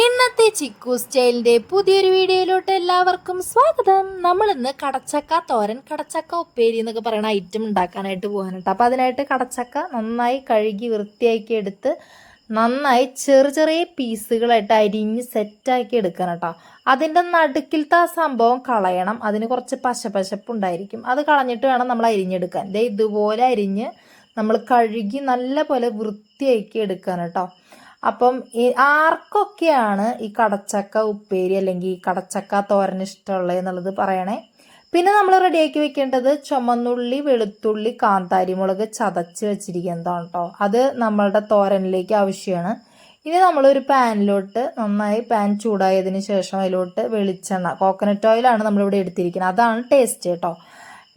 ഇന്നത്തെ ചിക്കു സ്റ്റൈലിന്റെ പുതിയൊരു വീഡിയോയിലോട്ട് എല്ലാവർക്കും സ്വാഗതം. നമ്മൾ ഇന്ന് കടച്ചക്ക തോരൻ കടച്ചക്ക ഉപ്പേരി എന്നൊക്കെ പറയുന്ന ഐറ്റം ഉണ്ടാക്കാനായിട്ട് പോകാനുണ്ട് അപ്പോൾ അതിനായിട്ട് കടച്ചക്ക നന്നായി കഴുകി വൃത്തിയാക്കി എടുത്ത് നന്നായി ചെറു ചെറിയ പീസുകളായിട്ട് അരിഞ്ഞ് സെറ്റാക്കി എടുക്കണം കേട്ടോ. അതിന്റെ നടുക്കിലത്തെ ആ സംഭവം കളയണം. അതിന് കുറച്ച് പശപശപ്പ് ഉണ്ടായിരിക്കും. അത് കളഞ്ഞിട്ട് വേണം നമ്മൾ അരിഞ്ഞെടുക്കാൻ. ദേ ഇതുപോലെ അരിഞ്ഞ് നമ്മൾ കഴുകി നല്ല പോലെ വൃത്തിയാക്കി എടുക്കാൻ കേട്ടോ. അപ്പം ഈ ആർക്കൊക്കെയാണ് ഈ കടച്ചക്ക ഉപ്പേരി അല്ലെങ്കിൽ ഈ കടച്ചക്ക തോരൻ ഇഷ്ടമുള്ളത് എന്നുള്ളത് പറയണേ? പിന്നെ നമ്മൾ റെഡിയാക്കി വെക്കേണ്ടത് ചുമന്നുള്ളി വെളുത്തുള്ളി കാന്താരി മുളക് ചതച്ച് വെച്ചിരിക്കുന്നതാണ് കേട്ടോ അത് നമ്മളുടെ തോരനിലേക്ക് ആവശ്യമാണ്. ഇനി നമ്മളൊരു പാനിലോട്ട് നന്നായി പാൻ ചൂടായതിന് ശേഷം അതിലോട്ട് വെളിച്ചെണ്ണ കോക്കനട്ട് ഓയിലാണ് നമ്മളിവിടെ എടുത്തിരിക്കുന്നത്. അതാണ് ടേസ്റ്റ് കേട്ടോ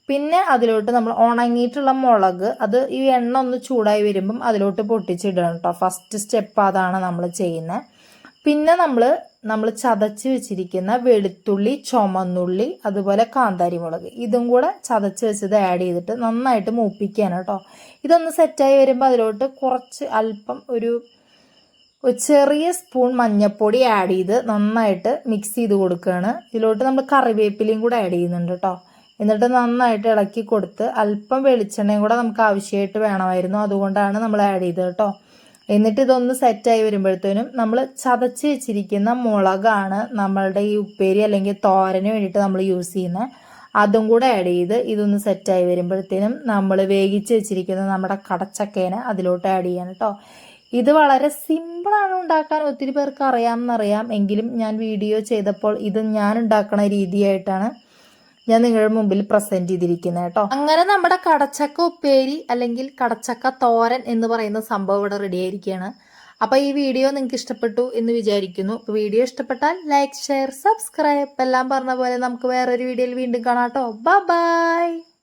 പിന്നെ അതിലോട്ട് നമ്മൾ ഉണങ്ങിയിട്ടുള്ള മുളക് അത് ഈ എണ്ണ ഒന്ന് ചൂടായി വരുമ്പം അതിലോട്ട് പൊട്ടിച്ചിടണം കേട്ടോ ഫസ്റ്റ് സ്റ്റെപ്പ് അതാണ് നമ്മൾ ചെയ്യുന്നത്. പിന്നെ നമ്മൾ നമ്മൾ ചതച്ച് വെച്ചിരിക്കുന്ന വെളുത്തുള്ളി ചുമന്നുള്ളി അതുപോലെ കാന്താരി മുളക് ഇതും കൂടെ ചതച്ച് വെച്ചത് ആഡ് ചെയ്തിട്ട് നന്നായിട്ട് മൂപ്പിക്കുകയാണ് കേട്ടോ ഇതൊന്ന് സെറ്റായി വരുമ്പോൾ അതിലോട്ട് കുറച്ച് അല്പം ഒരു ഒരു ചെറിയ സ്പൂൺ മഞ്ഞൾപ്പൊടി ആഡ് ചെയ്ത് നന്നായിട്ട് മിക്സ് ചെയ്ത് കൊടുക്കുകയാണ്. ഇതിലോട്ട് നമ്മൾ കറിവേപ്പിലയും കൂടെ ആഡ് ചെയ്യുന്നുണ്ട് കേട്ടോ എന്നിട്ട് നന്നായിട്ട് ഇളക്കി കൊടുത്ത് അല്പം വെളിച്ചെണ്ണയും കൂടെ നമുക്ക് ആവശ്യമായിട്ട് വേണമായിരുന്നു. അതുകൊണ്ടാണ് നമ്മൾ ആഡ് ചെയ്തത് കേട്ടോ. എന്നിട്ട് ഇതൊന്ന് സെറ്റായി വരുമ്പോഴത്തേനും നമ്മൾ ചതച്ച് വെച്ചിരിക്കുന്ന മുളകാണ് നമ്മളുടെ ഈ ഉപ്പേരി അല്ലെങ്കിൽ തോരന് വേണ്ടിയിട്ട് നമ്മൾ യൂസ് ചെയ്യുന്നത് അതും കൂടെ ആഡ് ചെയ്ത് ഇതൊന്ന് സെറ്റായി വരുമ്പോഴത്തേനും നമ്മൾ വേവിച്ച് വെച്ചിരിക്കുന്ന നമ്മുടെ കടച്ചക്കേനെ അതിലോട്ട് ആഡ് ചെയ്യാൻ കേട്ടോ. ഇത് വളരെ സിമ്പിളാണ് ഉണ്ടാക്കാൻ. ഒത്തിരി പേർക്ക് അറിയാമെന്നറിയാം എങ്കിലും ഞാൻ വീഡിയോ ചെയ്തപ്പോൾ ഇത് ഞാൻ ഉണ്ടാക്കുന്ന രീതിയായിട്ടാണ് ഞാൻ നിങ്ങളുടെ മുമ്പിൽ പ്രസന്റ് ചെയ്തിരിക്കുന്നത് കേട്ടോ. അങ്ങനെ നമ്മുടെ കടച്ചക്ക ഉപ്പേരി അല്ലെങ്കിൽ കടച്ചക്ക തോരൻ എന്ന് പറയുന്ന സംഭവം ഇവിടെ റെഡി ആയിരിക്കുകയാണ് അപ്പോൾ ഈ വീഡിയോ നിങ്ങൾക്ക് ഇഷ്ടപ്പെട്ടു എന്ന് വിചാരിക്കുന്നു. വീഡിയോ ഇഷ്ടപ്പെട്ടാൽ ലൈക്ക് ഷെയർ സബ്സ്ക്രൈബ് എല്ലാം പറഞ്ഞ പോലെ നമുക്ക് വേറൊരു വീഡിയോയിൽ വീണ്ടും കാണാം കേട്ടോ. ബൈ